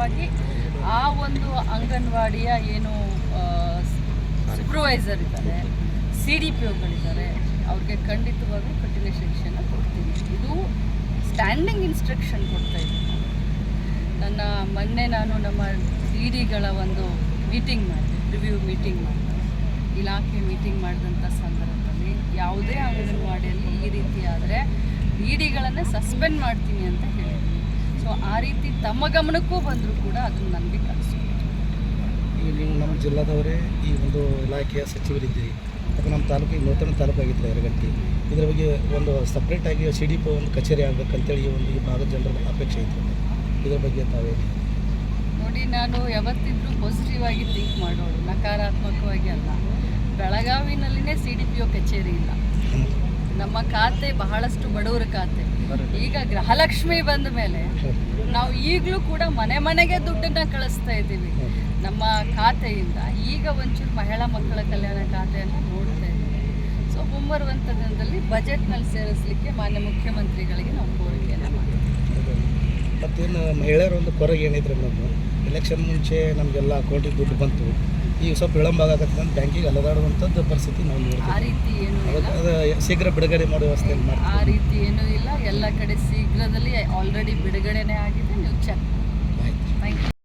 ವಿಶೇಷವಾಗಿ ಆ ಒಂದು ಅಂಗನವಾಡಿಯ ಏನು ಸೂಪರ್ವೈಸರ್ ಇದ್ದಾರೆ ಸಿ ಡಿ ಪಿ ಒಗಳಿದ್ದಾರೆ ಅವ್ರಿಗೆ ಖಂಡಿತವಾಗಿ ಕಠಿಣ ಶಿಕ್ಷಣ ಕೊಡ್ತೀನಿ. ಇದು ಸ್ಟ್ಯಾಂಡಿಂಗ್ ಇನ್ಸ್ಟ್ರಕ್ಷನ್ ಕೊಡ್ತಾ ಇದ್ದೀನಿ ನಾನು. ನನ್ನ ಮೊನ್ನೆ ನಾನು ನಮ್ಮ ಸಿ ಡಿಗಳ ಒಂದು ಮೀಟಿಂಗ್ ಮಾಡಿದೆ ರಿವ್ಯೂ ಮೀಟಿಂಗ್ ಮಾಡಿದೆ. ಇಲಾಖೆ ಮೀಟಿಂಗ್ ಮಾಡಿದಂಥ ಸಂದರ್ಭದಲ್ಲಿ ಯಾವುದೇ ಅಂಗನವಾಡಿಯಲ್ಲಿ ಈ ರೀತಿ ಇ ಡಿಗಳನ್ನು ಸಸ್ಪೆಂಡ್ ಮಾಡ್ತೀನಿ ಅಂತ ಹೇಳಿದ್ದೀನಿ ಸೊ ಆ ರೀತಿ ತಮ್ಮ ಗಮನಕ್ಕೂ ಬಂದರೂ ಕೂಡ ಅದನ್ನು ನನಗೆ ಕಳಿಸ್ಬೋದು ಈಗ ನೀವು ನಮ್ಮ ಜಿಲ್ಲಾದವರೇ ಈ ಒಂದು ಇಲಾಖೆಯ ಸಚಿವರಿದ್ದೀರಿ. ಮತ್ತು ನಮ್ಮ ತಾಲೂಕಿಗೆ ನೂತನ ತಾಲೂಕು ಎರಡು ಗಂಟೆ ಇದರ ಬಗ್ಗೆ ಒಂದು ಸಪ್ರೇಟಾಗಿ ಸಿ ಡಿ ಪಿ ಒಂದು ಕಚೇರಿ ಆಗಬೇಕಂತೇಳಿ ಈ ಒಂದು ಈ ಭಾಗದ ಜನರ ಅಪೇಕ್ಷೆ ಇತ್ತು. ಇದರ ಬಗ್ಗೆ ತಾವೇ ನೋಡಿ ನಾನು ಯಾವತ್ತಿದ್ರೂ ಪಾಸಿಟಿವ್ ಆಗಿ ಥಿಂಕ್ ಮಾಡೋಳು ನಕಾರಾತ್ಮಕವಾಗಿ ಅಲ್ಲ. ಬೆಳಗಾವಿನಲ್ಲಿನೇ ಸಿ ಡಿ ಪಿ ಒ ಕಚೇರಿ ಇಲ್ಲ. ನಮ್ಮ ಖಾತೆ ಬಹಳಷ್ಟು ಬಡವರ ಖಾತೆ. ಈಗ ಗೃಹಲಕ್ಷ್ಮಿ ಬಂದ ಮೇಲೆ ನಾವು ಈಗಲೂ ಕೂಡ ಮನೆ ಮನೆಗೆ ದುಡ್ಡನ್ನ ಕಳಿಸ್ತಾ ಇದ್ದೀವಿ. ನಮ್ಮ ಖಾತೆಯಿಂದ ಈಗ ಒಂಚೂರು ಮಹಿಳಾ ಮಕ್ಕಳ ಕಲ್ಯಾಣ ಖಾತೆಯನ್ನು ನೋಡ್ತಾ ಇದ್ದೀವಿ. ಸೊ ಮುಂಬರುವಂಥ ದಿನದಲ್ಲಿ ಬಜೆಟ್ನಲ್ಲಿ ಸೇರಿಸಲಿಕ್ಕೆ ಮಾನ್ಯ ಮುಖ್ಯಮಂತ್ರಿಗಳಿಗೆ ನಾವು ಕೋರಿಕೆಯನ್ನು ಮಾಡ್ತೀವಿ. ಮತ್ತೇನು ಮಹಿಳೆಯರ ಒಂದು ಕೊರಗೆ ಏನಿದ್ರೆ ನಮ್ಮ ಎಲೆಕ್ಷನ್ ಮುಂಚೆ ನಮಗೆಲ್ಲ ಅಕೌಂಟಿಗೆ ದುಡ್ಡು ಬಂತು. ಈಗ ಸ್ವಲ್ಪ ವಿಳಂಬ ಆಗತ್ತೆ ಅಂತ ಬ್ಯಾಂಕಿಗೆ ಅಲದಾಡುವಂಥದ್ದು ಪರಿಸ್ಥಿತಿ ನಾವು ಆ ನೋಡ್ತೀವಿ ರೀತಿ ಏನು ಇಲ್ಲ. ಅದು ಶೀಘ್ರ ಬಿಡುಗಡೆ ಮಾಡುವ ವ್ಯವಸ್ಥೆ ಆ ರೀತಿ ಏನೂ ಇಲ್ಲ. ಎಲ್ಲ ಕಡೆ ಶೀಘ್ರದಲ್ಲಿ ಆಲ್ರೆಡಿ ಬಿಡುಗಡೆನೇ ಆಗಿದೆ. ನೀವು ಚೆಕ್ ಥ್ಯಾಂಕ್ ಯು